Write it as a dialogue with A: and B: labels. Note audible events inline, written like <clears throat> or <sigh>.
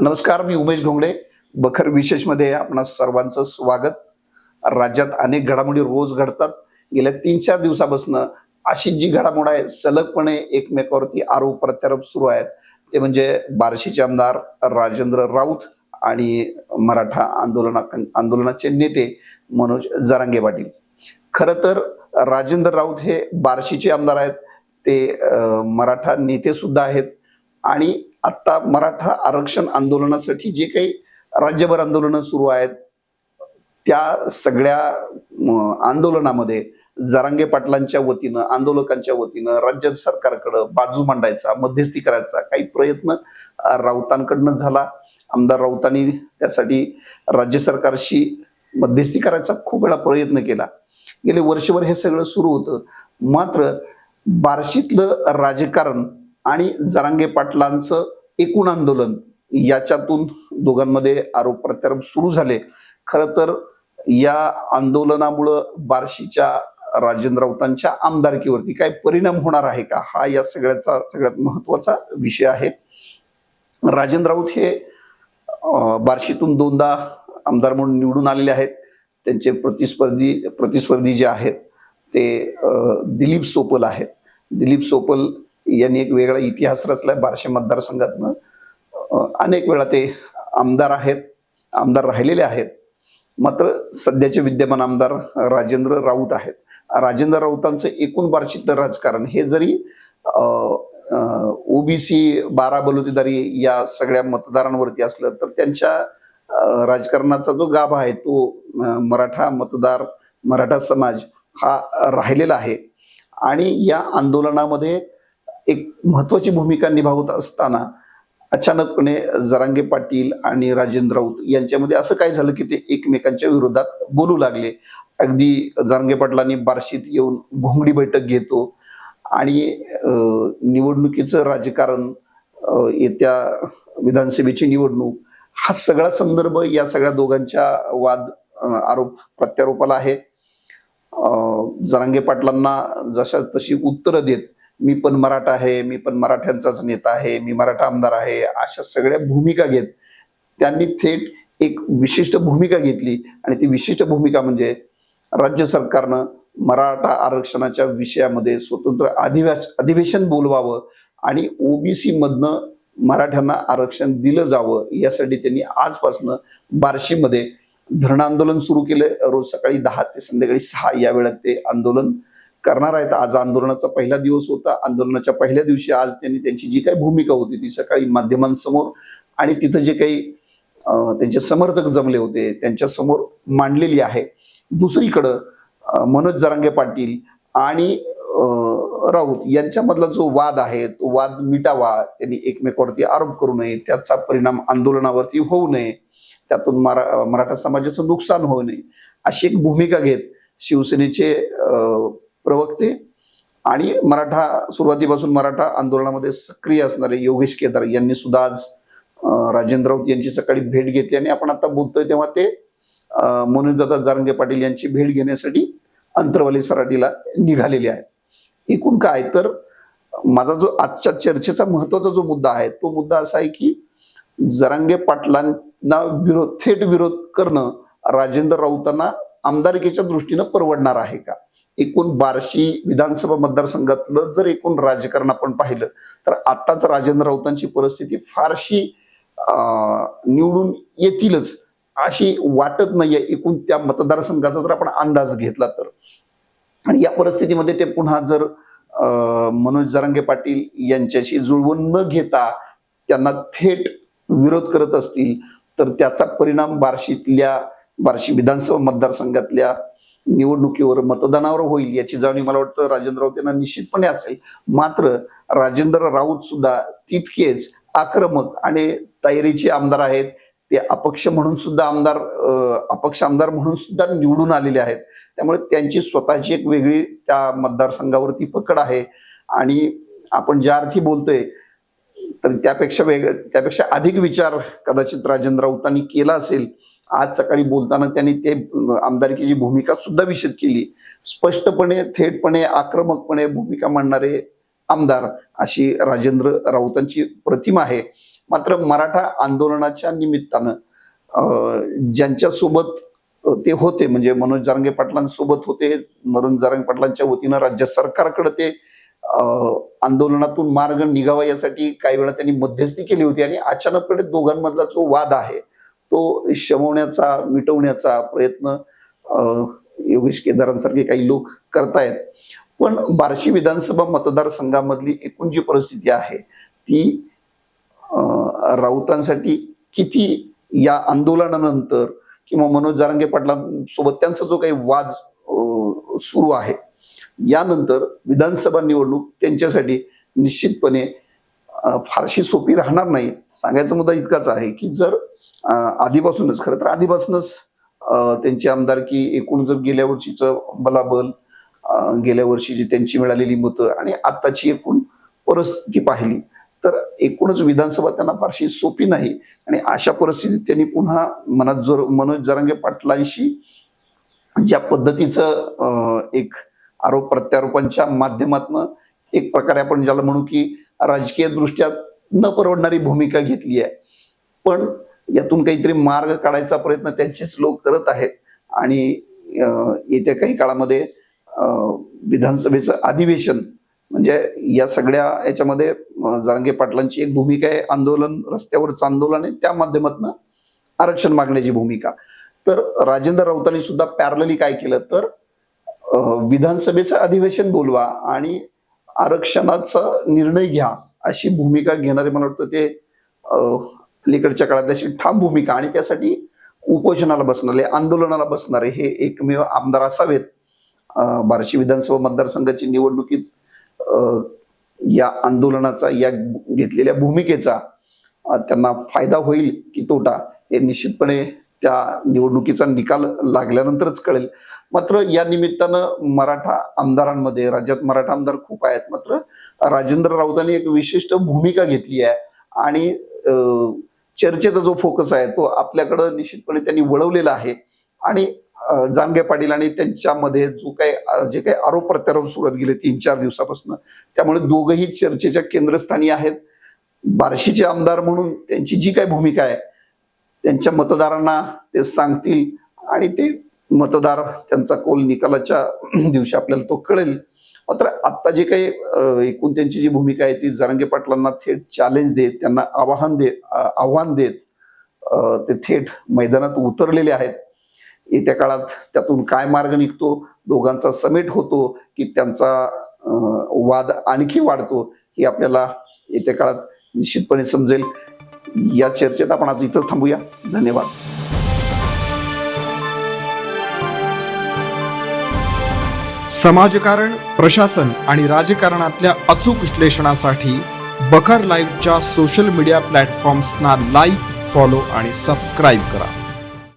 A: नमस्कार मी उमेश घोंगडे. बखर विशेषमध्ये आपणा सर्वांचं स्वागत. राज्यात अनेक घडामोडी रोज घडतात. गेल्या तीन चार दिवसापासून अशी जी घडामोड आहे सलगपणे एकमेकावरती आरोप प्रत्यारोप सुरू आहेत. ते म्हणजे बार्शीचे आमदार राजेंद्र राऊत आणि मराठा आंदोलना आंदोलनाचे नेते मनोज जरांगे पाटील. खरं तर राजेंद्र राऊत हे बार्शीचे आमदार आहेत. ते मराठा नेते सुद्धा आहेत. आणि आत्ता मराठा आरक्षण आंदोलनासाठी जे काही राज्यभर आंदोलनं सुरू आहेत त्या सगळ्या आंदोलनामध्ये जरांगे पाटलांच्या वतीनं आंदोलकांच्या वतीनं राज्य सरकारकडं बाजू मांडायचा मध्यस्थी करायचा काही प्रयत्न राऊतांकडनं झाला. आमदार राऊतांनी त्यासाठी राज्य सरकारशी मध्यस्थी करायचा खूप वेळा प्रयत्न केला. गेले वर्षभर हे सगळं सुरू होतं. मात्र बार्शीतलं राजकारण आणि जरांगे पाटलांचं एकूण आंदोलन याच्यातून दोघांमध्ये आरोप प्रत्यारोप सुरू झाले. खरं तर या आंदोलनामुळं बार्शीच्या राजेंद्र राऊतांच्या आमदारकीवरती काय परिणाम होणार आहे का? हा या सगळ्याचा सगळ्यात महत्त्वाचा विषय आहे. राजेंद्र राऊत हे बार्शीतून दोनदा आमदार म्हणून निवडून आलेले आहेत. त्यांचे प्रतिस्पर्धी प्रतिस्पर्धी जे आहेत ते दिलीप सोपल आहेत. दिलीप सोपल यांनी एक वेगळा इतिहास रचलाय बारशे मतदारसंघातनं. अनेक वेळा ते आमदार आहेत आमदार राहिलेले आहेत. मात्र सध्याचे विद्यमान आमदार राजेंद्र राऊत आहेत. राजेंद्र राऊतांचं एकूण बार्शीतलं राजकारण हे जरी ओबीसी बारा बलुतेदारी या सगळ्या मतदारांवरती असलं तर त्यांच्या राजकारणाचा जो गाभा आहे तो मराठा मतदार मराठा समाज हा राहिलेला आहे. आणि या आंदोलनामध्ये एक महत्वाची भूमिका निभावत असताना अचानकपणे जरांगे पाटील आणि राजेंद्र राऊत यांच्यामध्ये असं काय झालं की ते एकमेकांच्या विरोधात बोलू लागले? अगदी जरांगे पाटलांनी बार्शीत येऊन भोंगडी बैठक घेतो आणि निवडणुकीचं राजकारण येत्या विधानसभेची निवडणूक हा सगळा संदर्भ या सगळ्या दोघांच्या वाद आरोप प्रत्यारोपाला आहे. जरांगे पाटलांना जशा तशी उत्तरं देत मी पण मराठा आहे मी पण मराठ्यांचाच नेता आहे मी मराठा आमदार आहे अशा सगळ्या भूमिका घेत त्यांनी थेट एक विशिष्ट भूमिका घेतली आणि ती विशिष्ट भूमिका म्हणजे राज्य सरकारनं मराठा आरक्षणाच्या विषयामध्ये स्वतंत्र अधिवेश अधिवेशन बोलवावं आणि ओबीसी मधनं मराठ्यांना आरक्षण दिलं जावं यासाठी त्यांनी आजपासनं बार्शीमध्ये धरण आंदोलन सुरू केलं. रोज सकाळी दहा ते संध्याकाळी सहा या वेळात ते आंदोलन करणार आहेत. आज आंदोलनाचा पहिला दिवस होता. आंदोलनाच्या पहिल्या दिवशी आज त्यांनी त्यांची जी काही भूमिका होती ती सकाळी माध्यमांसमोर आणि तिथं जे काही त्यांचे समर्थक जमले होते त्यांच्यासमोर मांडलेली आहे. दुसरीकडं मनोज जरांगे पाटील आणि राऊत यांच्यामधला जो वाद आहे तो वाद मिटावा त्यांनी एकमेकावरती आरोप करू नये त्याचा परिणाम आंदोलनावरती होऊ नये त्यातून मरा मराठा समाजाचं नुकसान होऊ नये अशी एक भूमिका घेत शिवसेनेचे प्रवक्ते आणि मराठा सुरुवातीपासून मराठा आंदोलनामध्ये सक्रिय असणारे योगेश केदार यांनी सुद्धा आज राजेंद्र राऊत यांची सकाळी भेट घेतली आणि आपण आता बोलतोय तेव्हा ते मनोजदादा जारंगे पाटील यांची भेट घेण्यासाठी अंतरवाली सराटीला निघालेले आहे एकूण काय तर माझा जो आजच्या चर्चेचा महत्त्वाचा जो मुद्दा आहे तो मुद्दा असा आहे की जरांगे पाटलांना विरोध थेट विरोध करणं राजेंद्र राऊतांना आमदारकीच्या दृष्टीनं परवडणार आहे का? एकूण बार्शी विधानसभा मतदारसंघातलं जर एकूण राजकारण आपण पाहिलं तर आताच राजेंद्र राऊतांची परिस्थिती फारशी निवडून येतीलच अशी वाटत नाहीये. एकूण त्या मतदारसंघाचा जर आपण अंदाज घेतला तर. आणि या परिस्थितीमध्ये ते पुन्हा जर मनोज जरांगे पाटील यांच्याशी जुळवून न घेता त्यांना थेट विरोध करत असतील तर त्याचा परिणाम बार्शीतल्या बार्शी विधानसभा मतदारसंघातल्या निवडणुकीवर मतदानावर होईल याची जाणीव मला वाटतं राजेंद्र राऊत यांना निश्चितपणे असेल. मात्र राजेंद्र राऊत सुद्धा तितकेच आक्रमक आणि तयारीचे आमदार आहेत. ते अपक्ष म्हणून सुद्धा आमदार अपक्ष आमदार म्हणून सुद्धा निवडून आलेले आहेत. त्यामुळे त्यांची स्वतःची एक वेगळी त्या मतदारसंघावरती पकड आहे. आणि आपण ज्या अर्थी बोलतोय तर त्यापेक्षा वेग त्यापेक्षा अधिक विचार कदाचित राजेंद्र राऊतांनी केला असेल. आज सकाळी बोलताना त्यांनी ते आमदारकीची भूमिका सुद्धा विषद केली. स्पष्टपणे थेटपणे आक्रमकपणे भूमिका मांडणारे आमदार अशी राजेंद्र राऊतांची प्रतिमा आहे. मात्र मराठा आंदोलनाच्या निमित्तानं ज्यांच्यासोबत ते होते म्हणजे मनोज जारंगे पाटलांसोबत होते मनोज जारंगे पाटलांच्या वतीनं राज्य सरकारकडे ते आंदोलनातून मार्ग निघावा यासाठी काही वेळा त्यांनी मध्यस्थी केली होती आणि अचानकपणे दोघांमधला जो वाद आहे तो शमवण्याचा मिटवण्याचा प्रयत्न योगेश केदारांसारखे काही लोक करतायत. पण बार्शी विधानसभा मतदारसंघामधली एकूण जी परिस्थिती आहे ती राऊतांसाठी किती या आंदोलनानंतर किंवा मनोज जारंगे पाटलांसोबत त्यांचा जो काही वाद सुरू आहे यानंतर विधानसभा निवडणूक त्यांच्यासाठी निश्चितपणे फारशी सोपी राहणार नाही. सांगायचा मुद्दा इतकाच आहे की जर आधीपासूनच खरं तर आधीपासूनच त्यांची आमदारकी एकूण जर गेल्या वर्षीचं बलाबल गेल्या गेल्या वर्षीची त्यांची मिळालेली मतं आणि आत्ताची एकूण परिस्थिती पाहिली तर एकूणच विधानसभा त्यांना फारशी सोपी नाही. आणि अशा परिस्थितीत त्यांनी पुन्हा मनात जोर मनोज जरांगे पाटलांशी ज्या पद्धतीचं एक आरोप प्रत्यारोपांच्या माध्यमातून एक प्रकारे आपण ज्याला म्हणू की राजकीय दृष्ट्या न परवडणारी भूमिका घेतली आहे. पण यातून काहीतरी मार्ग काढायचा प्रयत्न त्यांचेच लोक करत आहेत आणि येत्या काही काळामध्ये विधानसभेचं अधिवेशन म्हणजे या सगळ्या याच्यामध्ये जारंगे पाटलांची एक भूमिका आहे आंदोलन रस्त्यावरचं आंदोलन आहे त्या माध्यमातून आरक्षण मागण्याची भूमिका. तर राजेंद्र राऊतांनी सुद्धा पॅरलली काय केलं तर विधानसभेचं अधिवेशन बोलवा आणि आरक्षणाचा निर्णय घ्या अशी भूमिका घेणारे मला वाटतं ते अलीकडच्या काळात अशी ठाम भूमिका. आणि त्यासाठी उपोषणाला बसणारे आंदोलनाला बसणारे हे एकमेव आमदार असावेत. अं, बार्शी विधानसभा मतदारसंघाची निवडणुकीत या आंदोलनाचा या घेतलेल्या भूमिकेचा त्यांना फायदा होईल की तोटा हे निश्चितपणे त्या निवडणुकीचा निकाल लागल्यानंतरच कळेल. मात्र या निमित्तानं मराठा आमदारांमध्ये राज्यात मराठा आमदार खूप आहेत. मात्र राजेंद्र राऊतांनी एक विशिष्ट भूमिका घेतली आहे आणि चर्चेचा जो फोकस आहे तो आपल्याकडं निश्चितपणे त्यांनी वळवलेला आहे. आणि जानगे पाटील आणि त्यांच्यामध्ये जो काही जे काही आरोप प्रत्यारोप सुरत गेले तीन चार दिवसापासून त्यामुळे दोघंही चर्चेच्या केंद्रस्थानी आहेत. बार्शीचे आमदार म्हणून त्यांची जी काही भूमिका आहे त्यांच्या मतदारांना ते सांगतील आणि ते मतदार त्यांचा कोल निकालाच्या <clears throat> दिवशी आपल्याला तो कळेल. मात्र आत्ता जी काही एकूण त्यांची जी भूमिका आहे ती जरांगे पाटलांना थेट चॅलेंज देत त्यांना आवाहन देत आव्हान देत ते थेट मैदानात उतरलेले आहेत. येत्या काळात त्यातून काय मार्ग निघतो दोघांचा समेट होतो की त्यांचा वाद आणखी वाढतो ही आपल्याला येत्या काळात निश्चितपणे समजेल. या चर्चेत आपण आज इथंच थांबूया. धन्यवाद.
B: समाजकारण प्रशासन आणि राजकारणातल्या अचूक विश्लेषणासाठी बखर लाईव्हच्या सोशल मीडिया प्लॅटफॉर्म्सना लाईक फॉलो आणि सबस्क्राईब करा.